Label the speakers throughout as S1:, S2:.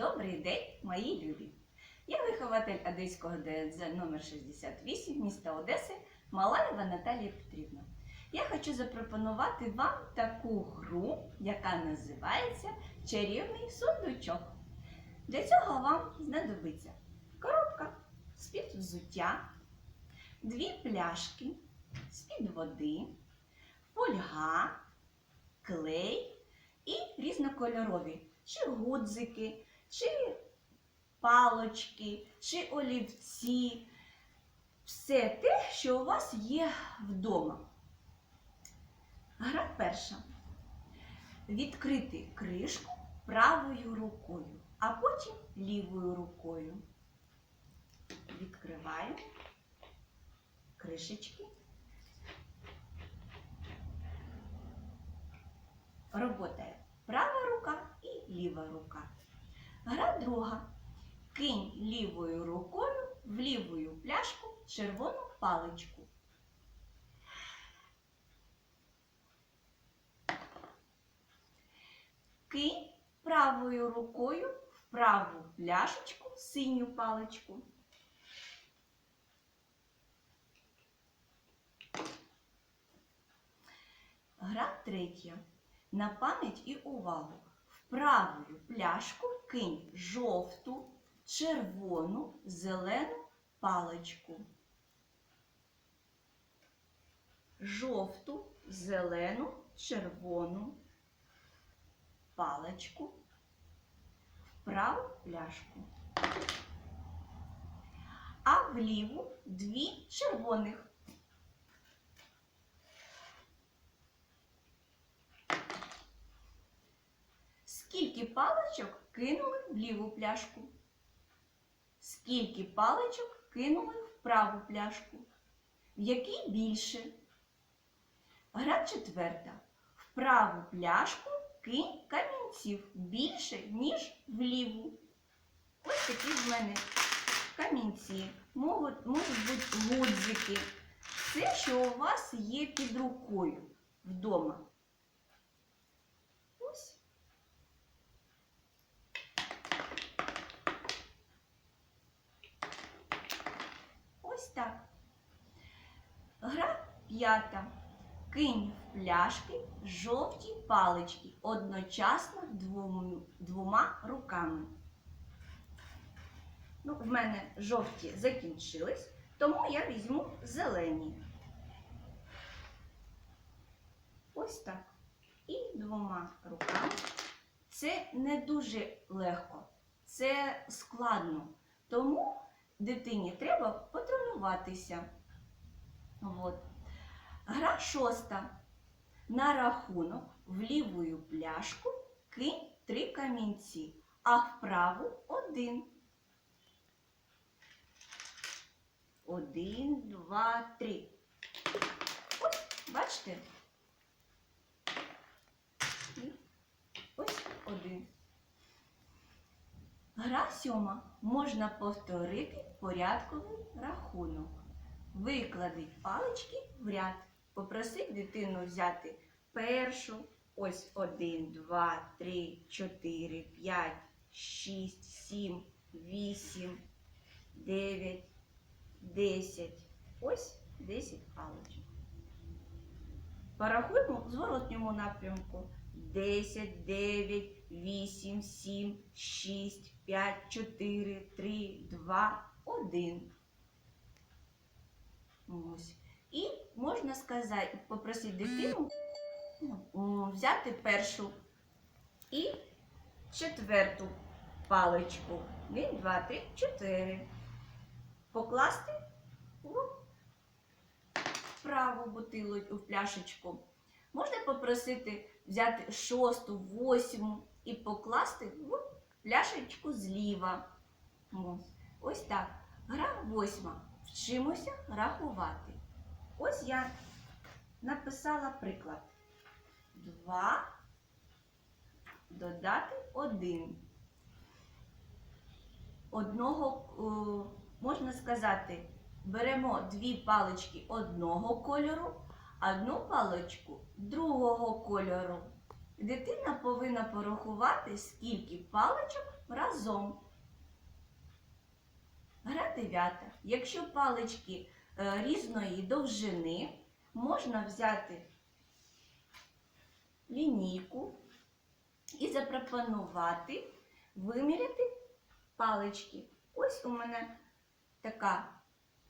S1: Добрий день, мої любі! Я вихователь Одеського ДНЗ номер 68 міста Одеси Малаєва Наталія Петрівна. Я хочу запропонувати вам таку гру, яка називається Чарівний сундучок. Для цього вам знадобиться коробка з-під взуття, дві пляшки з-під води, фольга, клей і різнокольорові чи гудзики, чи палочки, чи олівці. Все те, що у вас є вдома. Гра перша. Відкрити кришку правою рукою, а потім лівою рукою. Відкриваю кришечки. Роботає права рука і ліва рука. Гра друга. Кинь лівою рукою в лівою пляшку червону паличку. Кинь правою рукою в праву пляшечку синю паличку. Гра третя. На пам'ять і увагу. В правою пляшку кинь жовту, червону, зелену паличку. Жовту, зелену, червону паличку в праву пляшку. А в ліву дві червоних. Скільки паличок кинули в ліву пляшку? Скільки паличок кинули в праву пляшку? В якій більше? Гра четверта. В праву пляшку кинь камінців більше, ніж в ліву. Ось такі в мене камінці. Можуть, можуть бути гудзики. Все, що у вас є під рукою вдома. Ось. Ось так. Гра п'ята. Кинь в пляшки жовті палички одночасно двом- двома руками. Ну, в мене жовті закінчились, тому я візьму зелені. Ось так. І двома руками. Це не дуже легко, це складно. Тому дитині треба потренуватися. От. Гра шоста. На рахунок в лівою пляшку кинь три камінці, а в праву один. Один, два, три. Ось, бачите? І ось один. Гра сьома. Можна повторити порядковий рахунок. Виклади палички в ряд. Попроси дитину взяти першу. Ось один, два, три, чотири, п'ять, шість, сім, вісім, дев'ять, десять. Ось десять паличок. Порахуємо в зворотньому напрямку. 10, 9, 8, 7, 6, 5, 4, 3, 2, 1. Ось. І можна сказати, попросити дитину взяти першу і четверту паличку. Один, два, три, чотири. Покласти у праву бутилочку, в пляшечку. Можна попросити взяти шосту, восьму і покласти в пляшечку зліва. Ось так. Гра восьма. Вчимося рахувати. Ось я написала приклад. Два додати один. Одного, можна сказати, беремо дві палички одного кольору, одну паличку другого кольору. Дитина повинна порахувати, скільки паличок разом. Гра дев'ята. Якщо палички е, різної довжини, можна взяти лінійку і запропонувати виміряти палички. Ось у мене така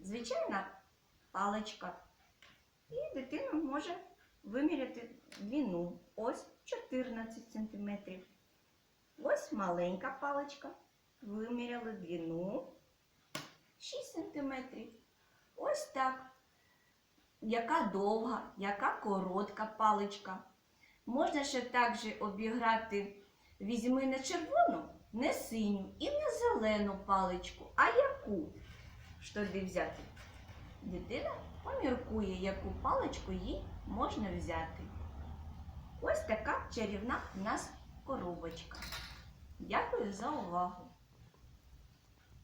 S1: звичайна паличка. І дитина може виміряти длину. Ось 14 см. Ось маленька паличка. Виміряли длину 6 см. Ось так. Яка довга, яка коротка паличка. Можна ще також обіграти візьми не червону, не синю і не зелену паличку, а яку? Що тоді взяти? Дитина поміркує, яку паличку їй можна взяти. Ось така чарівна в нас коробочка. Дякую за увагу!